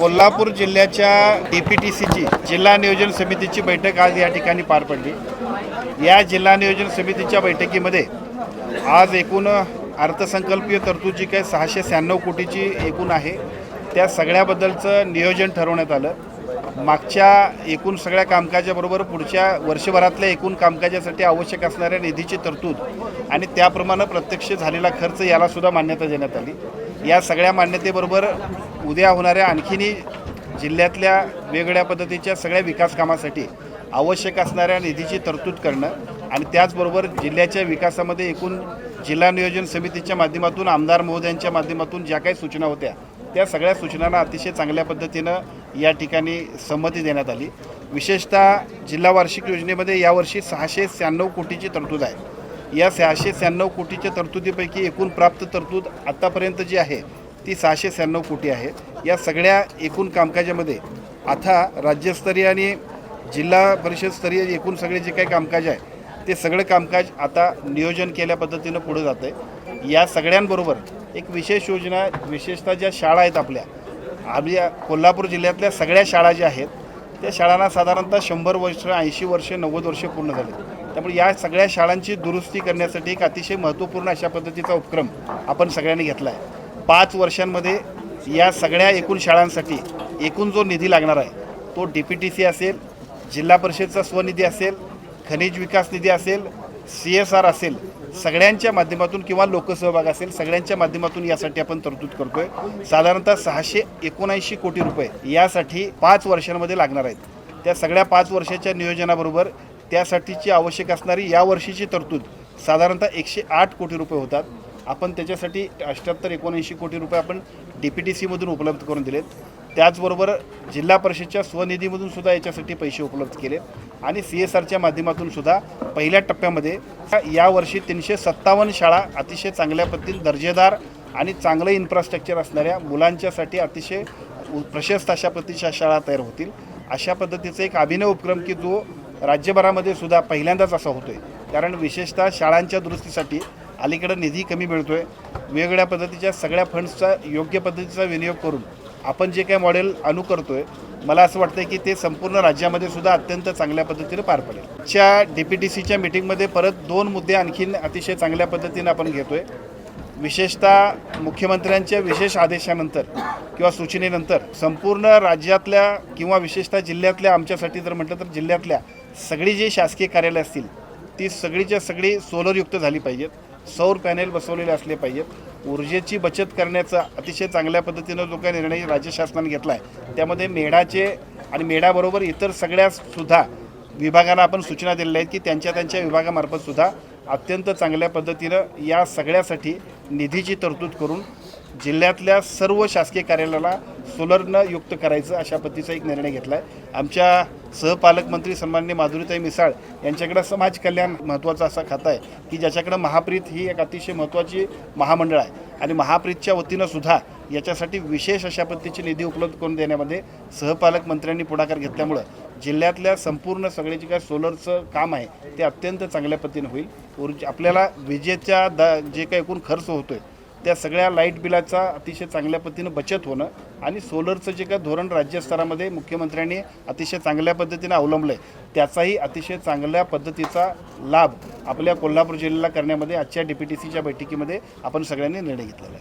कोल्हापूर जिल्ह्याच्या डीपीटीसीची जिल्हा नियोजन समितीची बैठक आज या ठिकाणी पार पडली. या जिल्हा नियोजन समितीच्या बैठकीमध्ये आज एकूण अर्थसंकल्पीय तरतूद जी काही सहाशे शहाण्णव कोटीची एकूण आहे. त्या सगळ्याबद्दलचं नियोजन ठरवण्यात आलं. मागच्या एकूण सगळ्या कामकाजाबरोबर पुढच्या वर्षभरातल्या एकूण कामकाजासाठी आवश्यक असणाऱ्या निधीची तरतूद आणि त्याप्रमाणे प्रत्यक्ष झालेला खर्च यालासुद्धा मान्यता देण्यात आली. या सगळ्या मान्यतेबरोबर उद्या होणाऱ्या आणखीनही जिल्ह्यातल्या वेगवेगळ्या पद्धतीच्या सगळ्या विकास कामासाठी आवश्यक असणाऱ्या निधीची तरतूद करणं आणि त्याचबरोबर जिल्ह्याच्या विकासामध्ये एकूण जिल्हा नियोजन समितीच्या माध्यमातून आमदार महोदयांच्या माध्यमातून ज्या काही सूचना होत्या त्या सगळ्या सूचनांना अतिशय चांगल्या पद्धतीनं या ठिकाणी संमती देण्यात आली. विशेषतः जिल्हा वार्षिक योजनेमध्ये यावर्षी सहाशे शहाण्णव कोटीची तरतूद आहे. या सहाशे शहाण्णव कोटीच्या तरतुदीपैकी एकूण प्राप्त तरतूद आत्तापर्यंत जी आहे ती सहाशे शहाण्णव कोटी आहे. या सगळ्या एकूण कामकाजामध्ये आता राज्यस्तरीय आणि जिल्हा परिषदस्तरीय एकूण सगळे जे काही कामकाज आहे ते सगळं कामकाज आता नियोजन केल्या पद्धतीनं पुढं जातं आहे या सगळ्यांबरोबर एक विशेष योजना विशेषतः ज्या शाळा आहेत आपल्या आपल्या कोल्हापूर जिल्ह्यातल्या सगळ्या शाळा ज्या आहेत त्या शाळांना साधारणतः शंभर वर्ष ऐंशी वर्ष नव्वद वर्ष पूर्ण झाले त्यामुळे या सगळ्या शाळांची दुरुस्ती करण्यासाठी एक अतिशय महत्त्वपूर्ण अशा पद्धतीचा उपक्रम आपण सगळ्यांनी घेतला आहे पाच वर्षांमध्ये या सगळ्या एकूण शाळांसाठी एकूण जो निधी लागणार आहे तो डी पी टी सी असेल जिल्हा परिषदचा स्वनिधी असेल खनिज विकास निधी असेल सी एस आर असेल सगळ्यांच्या माध्यमातून किंवा लोकसहभाग असेल सगळ्यांच्या माध्यमातून यासाठी आपण तरतूद करतोय. साधारणतः सहाशे एकोणऐंशी कोटी रुपये यासाठी पाच वर्षांमध्ये लागणार आहेत. त्या सगळ्या पाच वर्षाच्या नियोजनाबरोबर त्यासाठीची आवश्यक असणारी या वर्षीची तरतूद साधारणतः एकशे आठ कोटी रुपये होतात. आपण त्याच्यासाठी अठ्ठ्याहत्तर एकोणऐंशी कोटी रुपये आपण डी पी टी सीमधून उपलब्ध करून दिलेत. त्याचबरोबर जिल्हा परिषदच्या स्वनिधीमधून सुद्धा याच्यासाठी पैसे उपलब्ध केले. आणि सी एस आरच्या माध्यमातून सुद्धा पहिल्या टप्प्यामध्ये यावर्षी तीनशे सत्तावन्न शाळा अतिशय चांगल्या पद्धतीने दर्जेदार आणि चांगलं इन्फ्रास्ट्रक्चर असणाऱ्या मुलांच्यासाठी अतिशय प्रशस्त अशा पद्धतीच्या शाळा तयार होतील. अशा पद्धतीचा एक अभिनव उपक्रम की जो राज्यभरामध्ये सुद्धा पहिल्यांदाच असा होतोय. कारण विशेषतः शाळांच्या दुरुस्तीसाठी अलीकडं निधी कमी मिळतो आहे वेगवेगळ्या पद्धतीच्या सगळ्या फंड्सचा योग्य पद्धतीचा विनियोग करून आपण जे काही मॉडेल अनुकरतोय मला असं वाटतं की ते संपूर्ण राज्यामध्ये सुद्धा अत्यंत चांगल्या पद्धतीने पार पडेल. च्या डी पी टी सीच्या मिटिंगमध्ये परत दोन मुद्दे आणखीन अतिशय चांगल्या पद्धतीने आपण घेतोय. विशेषतः मुख्यमंत्र्यांच्या विशेष आदेशानंतर किंवा सूचनेनंतर संपूर्ण राज्यातल्या किंवा विशेषतः जिल्ह्यातल्या आमच्यासाठी जर म्हटलं तर जिल्ह्यातल्या सगळी जी शासकीय कार्यालय असतील ती सगळीच्या सगळी सोलरयुक्त झाली पाहिजेत. सौर पॅनेल बसवलेले असले पाहिजेत. ऊर्जेची बचत करण्याचा अतिशय चांगल्या पद्धतीनं जो काही निर्णय राज्य शासनाने घेतला आहे त्यामध्ये मेढाचे आणि मेढाबरोबर इतर सगळ्यासुद्धा विभागांना आपण सूचना दिलेल्या आहेत की त्यांच्या त्यांच्या विभागामार्फत सुद्धा अत्यंत चांगल्या पद्धतीनं या सगळ्यासाठी निधीची तरतूद करून जिल्ह्यातल्या सर्व शासकीय कार्यालयाला सोलरनं युक्त करायचं अशा पद्धतीचा एक निर्णय घेतला आहे आमच्या सहपालकमंत्री सन्माननीय माधुरीताई मिसाळ यांच्याकडं समाज कल्याण महत्त्वाचं असा खातं आहे की ज्याच्याकडं महाप्रीत ही एक अतिशय महत्त्वाची महामंडळ आहे. आणि महाप्रीतच्या वतीनं सुद्धा याच्यासाठी विशेष अशा पद्धतीची निधी उपलब्ध करून देण्यामध्ये सहपालकमंत्र्यांनी पुढाकार घेतल्यामुळं जिल्ह्यातल्या संपूर्ण सगळे जे काय सोलरचं काम आहे ते अत्यंत चांगल्या पद्धतीनं होईल. ऊर्जा आपल्याला विजेच्या द जे काही एकूण खर्च होतो आहे त्या सगळ्या लाइट बिलाचा अतिशय चांगल्या पद्धतीनं बचत होणं आणि सोलरचं जे काय धोरण राज्यस्तरामध्ये मुख्यमंत्र्यांनी अतिशय चांगल्या पद्धतीनं अवलंबलं आहे त्याचाही अतिशय चांगल्या पद्धतीचा लाभ आपल्या कोल्हापूर जिल्ह्याला करण्यामध्ये आजच्या डी पी टी सीच्या बैठकीमध्ये आपण सगळ्यांनी निर्णय घेतलेला आहे.